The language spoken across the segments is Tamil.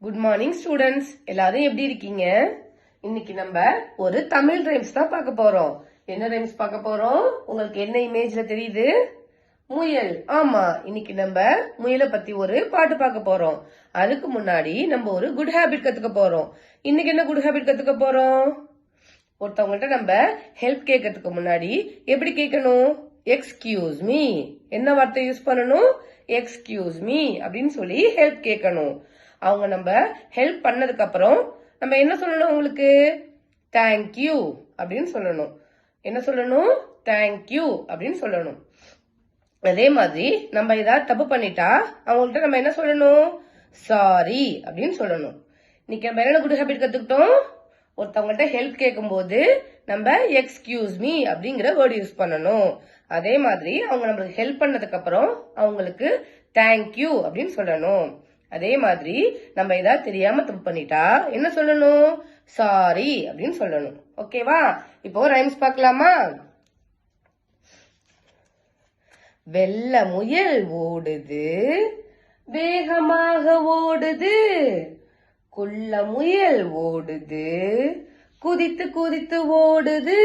குட் மார்னிங் ஸ்டூடெண்ட்ஸ் எல்லாரும் எப்படி இருக்கீங்க? இன்னைக்கு நம்ம ஒரு தமிழ் ரைம்ஸ் தான் பார்க்க போறோம். என்ன ரைம்ஸ் பார்க்க போறோம்? உங்களுக்கு என்ன இமேஜ்ல தெரியுது? முயல். ஆமா இன்னைக்கு நம்ம முயலை பத்தி ஒரு பாட்டு பார்க்க போறோம். அதுக்கு முன்னாடி நம்ம ஒரு குட் ஹேபிட் கத்துக்க போறோம். இன்னைக்கு என்ன குட் ஹேபிட் கத்துக்க போறோம்? ஒருத்தவங்கள்ட்ட நம்ம ஹெல்ப் கேட்கறதுக்கு முன்னாடி எப்படி கேட்கணும்? எக்ஸ்கியூஸ் மீ என்ன வார்த்தை யூஸ் பண்ணணும்? எக்ஸ்கியூஸ் மீ அப்படின்னு சொல்லி ஹெல்ப் கேட்கணும். அவங்க நம்ம ஹெல்ப் பண்ணதுக்கு அப்புறம் நம்ம என்ன சொல்லணும் உங்களுக்கு? தேங்க்யூ அப்படின்னு சொல்லணும். என்ன சொல்லணும்? தேங்க்யூ அப்படின்னு சொல்லணும். அதே மாதிரி நம்ம ஏதாவது தப்பு பண்ணிட்டா அவங்கள்ட்ட நம்ம என்ன சொல்லணும்? சாரி அப்படின்னு சொல்லணும். இன்னைக்கு நம்ம என்ன குட் ஹேபிட் கத்துக்கிட்டோம்? ஒருத்தவங்கள்ட்ட ஹெல்ப் கேட்கும்போது நம்ம எக்ஸ்கியூஸ் மீ அப்படிங்கிற வேர்டு யூஸ் பண்ணணும். அதே மாதிரி அவங்க நம்மளுக்கு ஹெல்ப் பண்ணதுக்கு அப்புறம் அவங்களுக்கு தேங்க்யூ அப்படின்னு சொல்லணும். அதே மாதிரி நம்ம ஏதாவது தெரியாம தப்பு பண்ணிட்டா என்ன சொல்லணும்? சாரி அப்படின்னு சொல்லணும். ஓகேவா இப்போ ரைம்ஸ் பார்க்கலாமா? வெள்ள முயல் ஓடுது வேகமாக ஓடுது. குள்ள முயல் ஓடுது குதித்து குதித்து ஓடுது.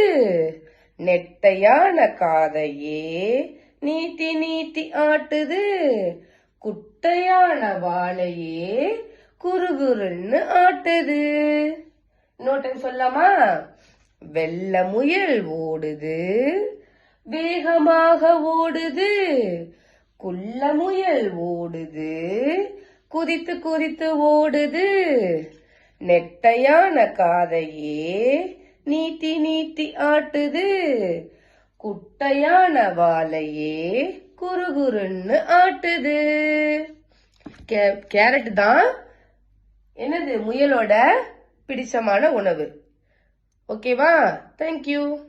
நெட்டையான காதையே நீட்டி நீட்டி ஆட்டுது. குட்டையான வாழையே குறுகுறுன்னு ஆட்டுது. இன்னொரு டைம் சொல்லாமா? வெள்ள முயல் ஓடுது வேகமாக ஓடுது குள்ள முயல் ஓடுது குதித்து குதித்து ஓடுது. நெட்டையான காதையே நீட்டி நீட்டி ஆட்டுது குட்டையான வாழையே குறுகுறுன்னு ஆட்டுது. கே- கேரட் தான் என்னது முயலோட பிடிச்சமான உணவு. ஓகேவா? தேங்க்யூ